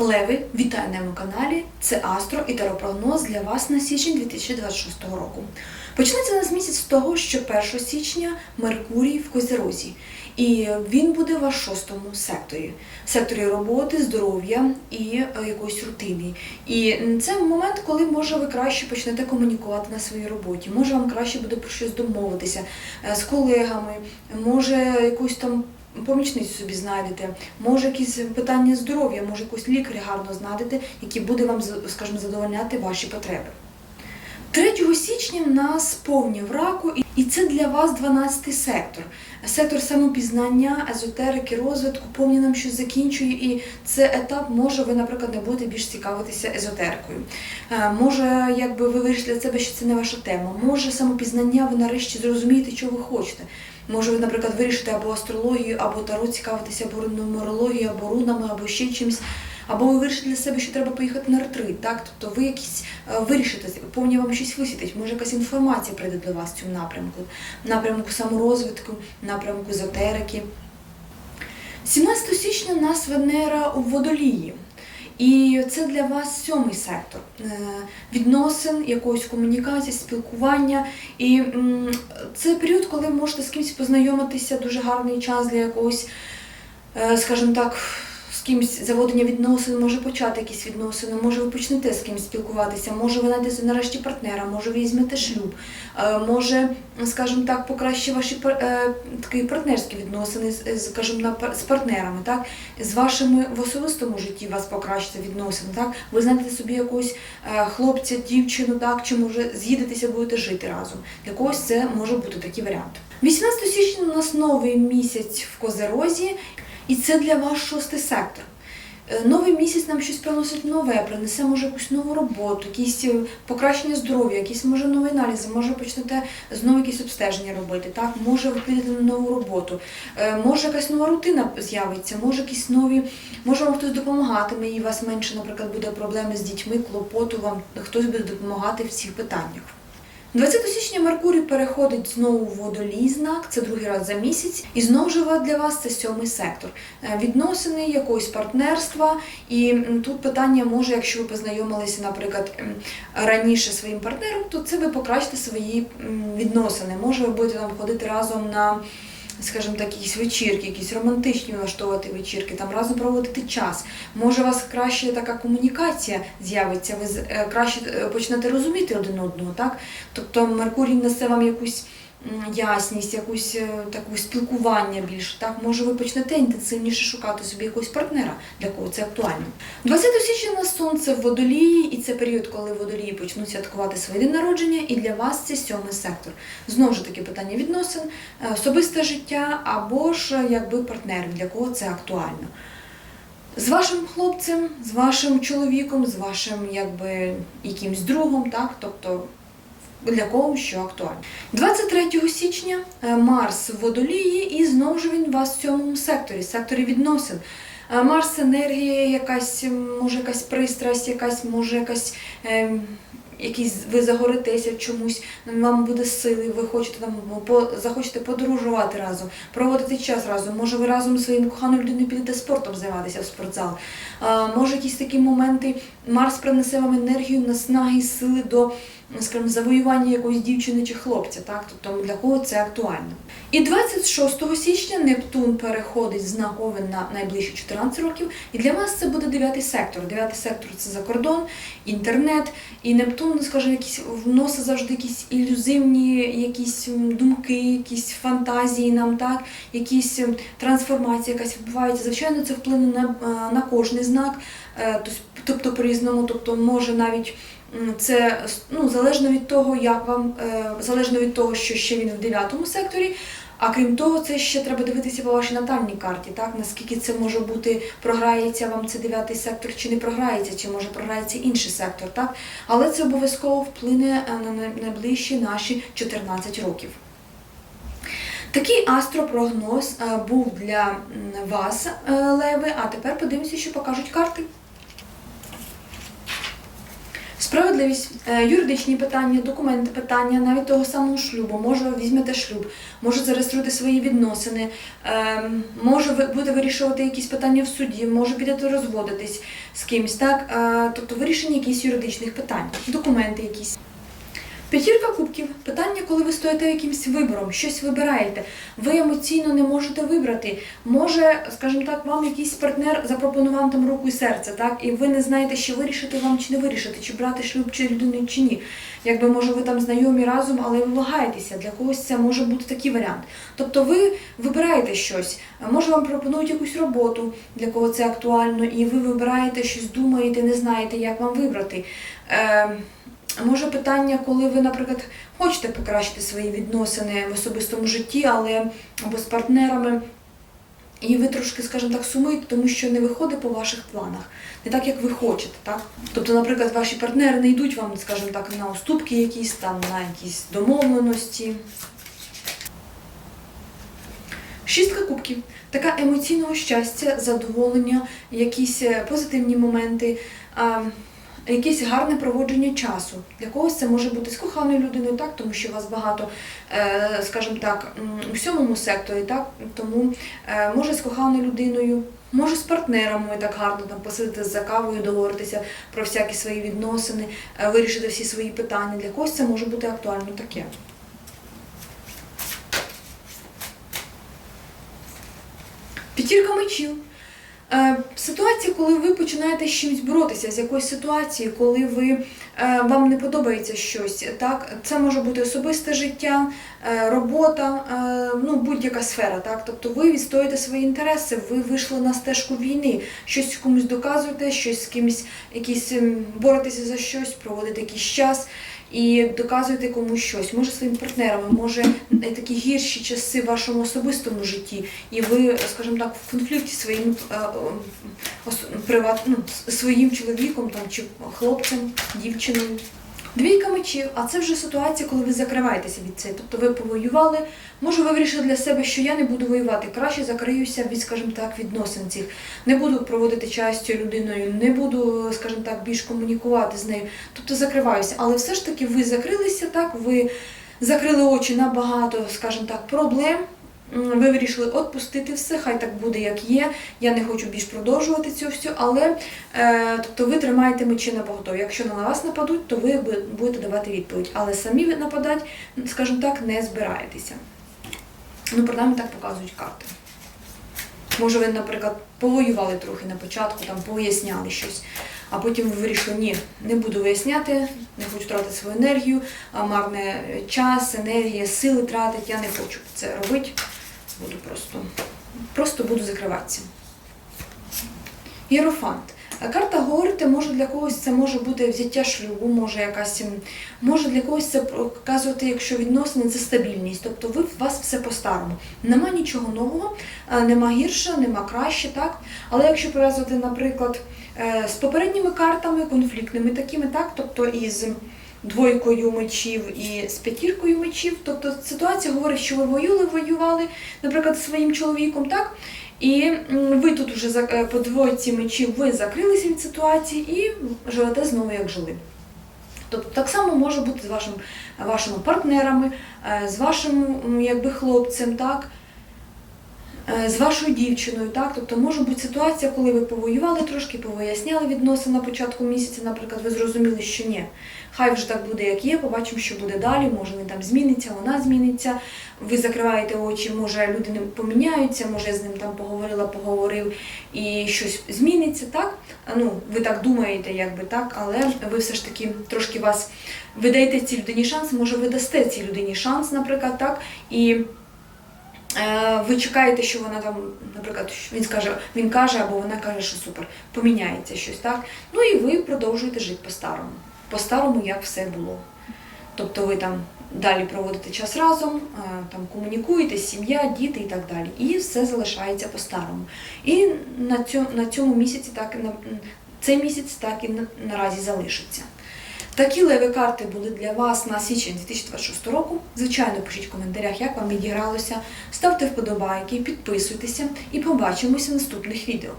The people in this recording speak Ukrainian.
Леви, вітаю на моєму каналі. Це Астро і теропрогноз для вас на січень 2026 року. Почнеться нас місяць з того, що 1 січня Меркурій в Козерозі, і він буде в ваш шостому секторі, секторі роботи, здоров'я і е, якоїсь рутини. І це момент, коли може ви краще почнете комунікувати на своїй роботі. Може вам краще буде про щось домовитися е, з колегами, може якусь там помічницю собі знайдете, може якісь питання здоров'я, може якогось лікаря гарно знайдете, який буде вам, скажімо, задовольняти ваші потреби. 3 січня в нас повні в раку, і- це для вас 12 сектор. Сектор самопізнання, езотерики, розвитку, повні нам щось закінчує, і це етап, може ви, наприклад, не будете більш цікавитися езотерикою. Е, Може, якби ви вирішили для себе, що це не ваша тема. Може, самопізнання, ви нарешті зрозумієте, що ви хочете. Може, ви, наприклад, вирішите або астрологію, або таро цікавитися, або нумерологією, або рунами, або ще чимось. Або ви вирішите для себе, що треба поїхати на ретрит, так? Тобто ви якісь е, вирішите, повні вам щось висвітить, може якась інформація прийде до вас в цьому напрямку, напрямку саморозвитку, напрямку езотерики. 17 січня у нас Венера у водолії. І це для вас сьомий сектор е, відносин, якоїсь комунікації, спілкування. І це період, коли можете з кимось познайомитися, дуже гарний час для якогось, е, скажімо так, з кимось заводення відносин, може почати якісь відносини, може ви почнете з кимось спілкуватися, може ви знайдете нарешті партнера, може ви візьмете шлюб, е, може, скажімо так, покраще ваші е, такі партнерські відносини, скажімо, з партнерами, так? з вашими в особистому житті вас покращаться відносини, так? Ви знайдете собі якогось е, хлопця, дівчину, так, чи може з'їдетеся, будете жити разом. Для когось це може бути такий варіант. 18 січня у нас новий місяць в Козерозі, і це для вас шостий сектор. Е, Новий місяць нам щось приносить нове, принесе може якусь нову роботу, якісь е, покращення здоров'я, якісь може нові аналізи, може почнете знову якісь обстеження робити. Так, може ви на нову роботу, е, може якась нова рутина з'явиться, може якісь нові, може вам хтось допомагатиме, і у вас менше, наприклад, буде проблеми з дітьми, клопоту, вам хтось буде допомагати в цих питаннях. 20 січня Меркурій переходить знову в водолій знак, це другий раз за місяць, і знову ж для вас це сьомий сектор. Е, Відносини, якогось партнерства. І тут питання може, якщо ви познайомилися, наприклад, раніше своїм партнером, то це ви покращите свої відносини. Може, ви будете там ходити разом на. Скажімо так, якісь вечірки, якісь романтичні влаштовувати вечірки, там разом проводити час. Може, у вас краще така комунікація з'явиться, ви е, краще е, почнете розуміти один одного, так? Тобто Меркурій несе вам якусь ясність, якусь е, таку спілкування більше. Так, може, ви почнете інтенсивніше шукати собі якогось партнера, для кого це актуально. 20 січня на сонце в водолії, і це період, коли водолії почнуть святкувати своє день народження, і для вас це сьомий сектор. Знову ж таки, питання відносин, е, особисте життя або ж е, якби партнери, для кого це актуально. З вашим хлопцем, з вашим чоловіком, з вашим якби якимсь другом, так, тобто для кого що актуально. 23 січня е, Марс в водолії, і знову ж він вас в сьомому секторі, секторі відносин. Е, Марс енергія, якась, може якась пристрасть, якась, може якась. ем, Якісь ви загоритеся чомусь, вам буде сили, ви хочете там по, захочете подорожувати разом, проводити час разом. Може, ви разом зі своїм коханою людиною підете спортом займатися в спортзал. А, може, якісь такі моменти Марс принесе вам енергію, наснаги, сили до скажімо, завоювання якоїсь дівчини чи хлопця. Так? Тобто для кого це актуально. І 26 січня Нептун переходить з Овен на найближчі 14 років, і для вас це буде дев'ятий сектор. Дев'ятий сектор це за кордон, інтернет, і Нептун, скажімо, якісь вносить завжди якісь ілюзивні якісь думки, якісь фантазії нам, так, якісь трансформації якась відбувається. Звичайно, це вплине на, е, на кожний знак, е, тобто по-різному, тобто може навіть. Це ну, залежно від того, як вам е, залежно від того, що ще він в дев'ятому секторі. А крім того, це ще треба дивитися по вашій натальній карті, так наскільки це може бути, програється вам це дев'ятий сектор, чи не програється, чи може програється інший сектор, так? Але це обов'язково вплине е, на найближчі наші 14 років. Такий астропрогноз е, був для вас, Леви, а тепер подивимося, що покажуть карти. Справедливість, е, юридичні питання, документи питання, навіть того самого шлюбу. Може, візьмете шлюб, може зареєструєте свої відносини, е, може ви будете вирішувати якісь питання в суді, може підете розводитись з кимось, так? Е, Тобто вирішення якихось юридичних питань, документи якісь. П'ятірка кубків питання, коли ви стоїте якимсь вибором, щось вибираєте. Ви емоційно не можете вибрати. Може, скажімо так, вам якийсь партнер запропонував там руку і серце, так, і ви не знаєте, що вирішити вам чи не вирішити, чи брати шлюб чи людину, чи ні. Якби може ви там знайомі разом, але ви вагаєтеся. Для когось це може бути такий варіант. Тобто ви вибираєте щось. Може вам пропонують якусь роботу, для кого це актуально, і ви вибираєте щось, думаєте, не знаєте, як вам вибрати. Е, Може питання, коли ви, наприклад, хочете покращити свої відносини в особистому житті, але або з партнерами, і ви трошки, скажімо так, сумуєте, тому що не виходить по ваших планах, не так, як ви хочете. Так? Тобто, наприклад, ваші партнери не йдуть вам, скажімо так, на уступки якісь там, на якісь домовленості. Шістка кубків. Така емоційного щастя, задоволення, якісь е, позитивні моменти, якесь гарне проводження часу. Для когось це може бути з коханою людиною, так, тому що вас багато, е, скажімо так, у сьомому секторі, так, тому е, може з коханою людиною, може з партнером ви так гарно там посидити за кавою, договоритися про всякі свої відносини, е, вирішити всі свої питання. Для когось це може бути актуально таке. П'ятірка мечів. Е, Ситуація, коли ви починаєте з чимось боротися, з якоюсь ситуацією, коли ви, е, вам не подобається щось, так? це може бути особисте життя, е, робота, ну, будь-яка сфера. Так? Тобто ви відстоюєте свої інтереси, ви вийшли на стежку війни, щось комусь доказуєте, щось з кимось, якісь ем, боретеся за щось, проводите якийсь час і доказуєте комусь щось, може своїм партнерам, може е, такі гірші часи в вашому особистому житті, і ви, скажімо так, в конфлікті своїм е, приват, ну, своїм чоловіком там, чи хлопцем, дівчиною. Двійка мечів, а це вже ситуація, коли ви закриваєтеся від цього. Тобто ви повоювали, може ви вирішили для себе, що я не буду воювати, краще закриюся від, скажімо так, відносин цих. Не буду проводити час з людиною, не буду, скажімо так, більш комунікувати з нею. Тобто закриваюся. Але все ж таки ви закрилися так, ви закрили очі на багато, скажімо так, проблем. Ви вирішили відпустити все, хай так буде, як є. Я не хочу більш продовжувати цю всю, але е, тобто ви тримаєте мечі на поготові. Якщо на вас нападуть, то ви будете давати відповідь. Але самі нападати, скажімо так, не збираєтеся. Ну, принаймні так показують карти. Може, ви, наприклад, повоювали трохи на початку, там повиясняли щось, а потім ви вирішили, ні, не буду виясняти, не хочу тратити свою енергію, марне час, енергія, сили тратити, я не хочу це робити. Буду просто, просто буду закриватися. Єрофант. Карта говорити може для когось це може бути взяття шлюбу, може якась може для когось це показувати, якщо відносини це стабільність. Тобто ви у вас все по-старому. Нема нічого нового, е, нема гірше, нема краще, так. Але якщо пов'язувати, наприклад, е, з попередніми картами, конфліктними такими, так, тобто із двойкою мечів і з п'ятіркою мечів, тобто ситуація говорить, що ви воювали, воювали, наприклад, зі своїм чоловіком, так. І ви тут вже е, по двойці мечів ви закрилися від ситуації і живете знову, як жили. Тобто так само може бути з вашим, вашими партнерами, е, з вашим якби, хлопцем, так? Е, з вашою дівчиною. Так? Тобто може бути ситуація, коли ви повоювали трошки, повиясняли відносини на початку місяця, наприклад, ви зрозуміли, що ні, хай вже так буде, як є, побачимо, що буде далі, може він там зміниться, вона зміниться. Ви закриваєте очі, може люди не поміняються, може я з ним там поговорила, поговорив і щось зміниться, так? Ну, ви так думаєте, якби так, але ви все ж таки трошки вас ви даєте цій людині шанс, може ви дасте цій людині шанс, наприклад, так, і ви чекаєте, що вона там, наприклад, він скаже, він каже, або вона каже, що супер, поміняється щось, так? Ну і ви продовжуєте жити по-старому. По-старому, як все було. Тобто ви там далі проводите час разом, е, там комунікуєте, сім'я, діти і так далі. І все залишається по-старому. І на цьому, на цьому місяці так на цей місяць так і на, наразі залишиться. Такі леві карти були для вас на січень 2026 року. Звичайно, пишіть в коментарях, як вам відігралося. Ставте вподобайки, підписуйтеся і побачимося в наступних відео.